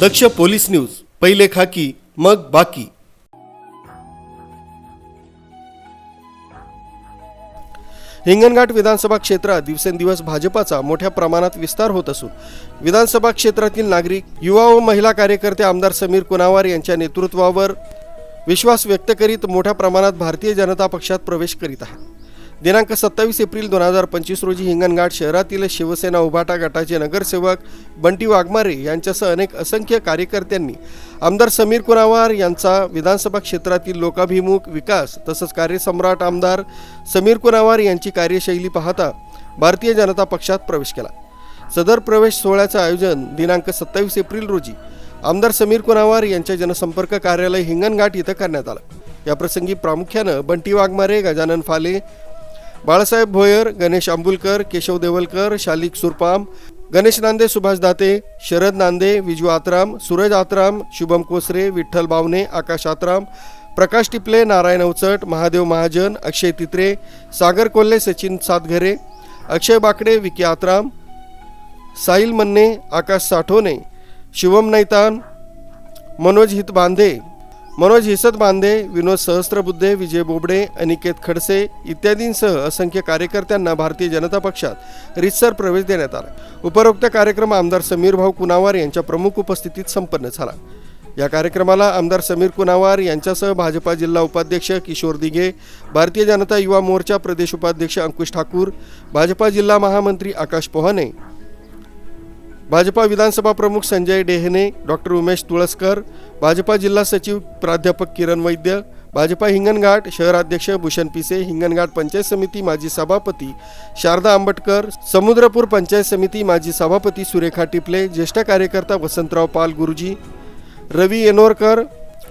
दक्ष police news पहिले खाकी मग बाकी. हिंगणघाट विधानसभा क्षेत्रात दिवसेंदिवस भाजपाचा मोठ्या प्रमाणात विस्तार होत असून विधानसभा क्षेत्रातील नागरिक युवा व महिला कार्यकर्ते आमदार समीर कुनावार यांच्या नेतृत्वावर विश्वास व्यक्त करीत मोठ्या प्रमाणात भारतीय जनता पक्षात प्रवेश करीत आहेत. दिनांक सत्तावीस एप्रिल दोन हजार पंचवीस रोजी हिंगणघाट शहरातील शिवसेना उभाटा गटाचे नगरसेवक बंटी वाघमारे यांच्यासह अनेक असंख्य कार्यकर्त्यांनी आमदार समीर कुनावार यांचा विधानसभा क्षेत्रातील लोकाभिमुख विकास तसंच कार्यसम्राट आमदार समीर कुनावार यांची कार्यशैली पाहता भारतीय जनता पक्षात प्रवेश केला. सदर प्रवेश सोहळ्याचं आयोजन दिनांक सत्तावीस एप्रिल रोजी आमदार समीर कुनावार यांच्या जनसंपर्क कार्यालय हिंगणघाट इथं करण्यात आलं. याप्रसंगी प्रामुख्यानं बंटी वाघमारे गजानन फाले बाळासाहेब भोयर गणेश आंबुलकर केशव देवलकर शालिक सुरपाम गणेश नांदे सुभाष दाते शरद नांदे विजू आत्राम सूरज आत्राम शुभम कोसरे विठ्ठल बावने आकाश आत्राम प्रकाश टिपले नारायण अवचट महादेव महाजन अक्षय तित्रे सागर कोल्हे सचिन सातघरे अक्षय बाकडे विकी आत्राम साहिल मन्ने आकाश साठोने शिवम नैतान मनोज हित बांधे मनोज हिसत बांधे विनोद सहस्त्रबुद्धे विजय बोबडे अनिकेत खडसे इत्यादींसह असंख्य कार्यकर्त्यांना भारतीय जनता पक्षात रितसर प्रवेश देण्यात आला. उपरोक्त कार्यक्रम आमदार समीर भाऊ कुनावार यांच्या प्रमुख उपस्थितीत संपन्न झाला. या कार्यक्रमाला आमदार समीर कुनावार यांच्यासह भाजपा जिल्हा उपाध्यक्ष किशोर दिघे भारतीय जनता युवा मोर्चा प्रदेश उपाध्यक्ष अंकुश ठाकूर भाजपा जिल्हा महामंत्री आकाश पोहाने भाजपा विधानसभा प्रमुख संजय डेहने डॉक्टर उमेश तुळसकर भाजपा जिल्हा सचिव प्राध्यापक किरण वैद्य भाजपा हिंगणघाट शहराध्यक्ष भूषण पिसे हिंगणघाट पंचायत समिती माजी सभापती शारदा आंबटकर समुद्रपूर पंचायत समिती माजी सभापती सुरेखा टिपले ज्येष्ठ कार्यकर्ता वसंतराव पाल गुरुजी रवी येनोरकर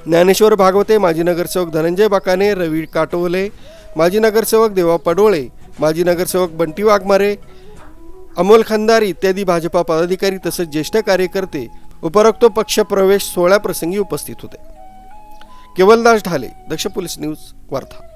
ज्ञानेश्वर भागवते माजी नगरसेवक धनंजय बाकाने रवी काटोले माजी नगरसेवक देवा पडोळे माजी नगरसेवक बंटी वाघमारे अमोल खंदार इत्यादी भाजपा पदाधिकारी तसेच ज्येष्ठ कार्यकर्ते उपरोक्त पक्ष प्रवेश सोहळ्याप्रसंगी उपस्थित होते. केवलदास ढाले दक्ष पोलीस न्यूज वार्ता.